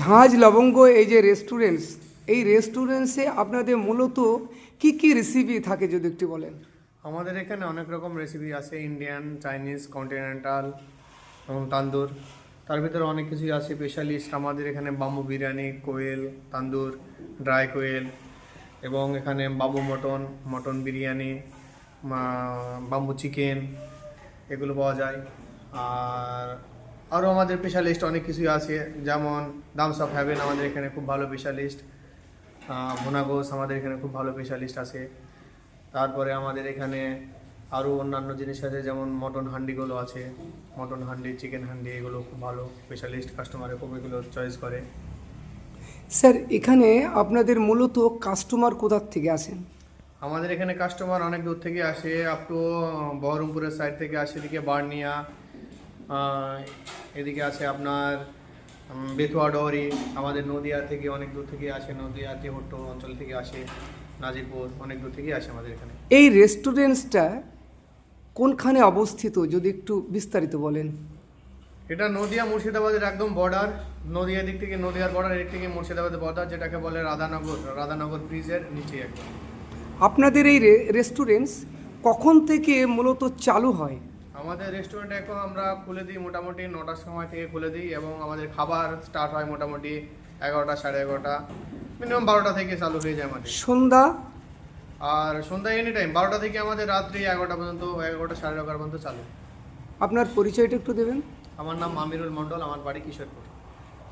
ঝাঁজ লবঙ্গ, এই যে রেস্টুরেন্টস এই রেস্টুরেন্টসে আপনাদের মূলত কি কি রেসিপি থাকে যদি একটু বলেন? আমাদের এখানে অনেক রকম রেসিপি আছে ইন্ডিয়ান চাইনিজ কন্টিনেন্টাল এবং তান্দুর। তার ভিতরে অনেক কিছুই আছে স্পেশালিস্ট আমাদের এখানে bamboo biryani, quail, tandoor dry quail এবং এখানে বাবু mutton mutton biryani bamboo chicken, এগুলো পাওয়া যায়। আর আরও আমাদের স্পেশালিস্ট অনেক কিছুই আছে যেমন দামস অফ হ্যাভেন আমাদের এখানে খুব ভালো স্পেশালিস্ট ভুনা গোস আমাদের এখানে খুব ভালো স্পেশালিস্ট আছে তারপরে আমাদের এখানে আরও অন্যান্য জিনিস আছে যেমন মটন হান্ডিগুলো আছে মটন হান্ডি চিকেন হান্ডি এগুলো খুব ভালো স্পেশালিস্ট কাস্টমারে খুব এগুলো চয়েস করে। স্যার এখানে আপনাদের মূলত কাস্টমার কোথার থেকে আসেন? আমাদের এখানে কাস্টমার অনেক দূর থেকে আসে আপ টু বহরমপুরের সাইড থেকে আসে এদিকে বার্নিয়া এদিকে আছে আপনার বেতুয়া ডহরি আমাদের নদিয়া থেকে অনেক দূর থেকে আসে নদিয়া তেহট্ট অঞ্চল থেকে আসে নাজিরপুর অনেক দূর থেকে আসে আমাদের এখানে। এই রেস্টুরেন্টসটা কোনখানে অবস্থিত যদি একটু বিস্তারিত বলেন? এটা নদিয়া মুর্শিদাবাদের একদম বর্ডার নদিয়া দিক থেকে নদিয়ার বর্ডার এদিক থেকে মুর্শিদাবাদের বর্ডার যেটাকে বলে রাধানগর রাধানগর ব্রিজের নিচে একদম। আপনাদের এই রেস্টুরেন্টস কখন থেকে মূলত চালু হয়? আমাদের রেস্টুরেন্ট এখন আমরা খুলে দিই মোটামুটি নটার সময় থেকে খুলে দিই এবং আমাদের খাবার স্টার্ট হয় মোটামুটি এগারোটা সাড়ে এগারোটা মিনিমাম বারোটা থেকে চালু হয়ে যায় আমাদের। সন্ধ্যা? আর সন্ধ্যা এনি টাইম বারোটা থেকে আমাদের রাত্রি এগারোটা পর্যন্ত এগারোটা সাড়ে এগারোটা পর্যন্ত চালু। আপনার পরিচয়টা একটু দেবেন। আমার নাম আমিরুল মণ্ডল আমার বাড়ি কিশোরপুর।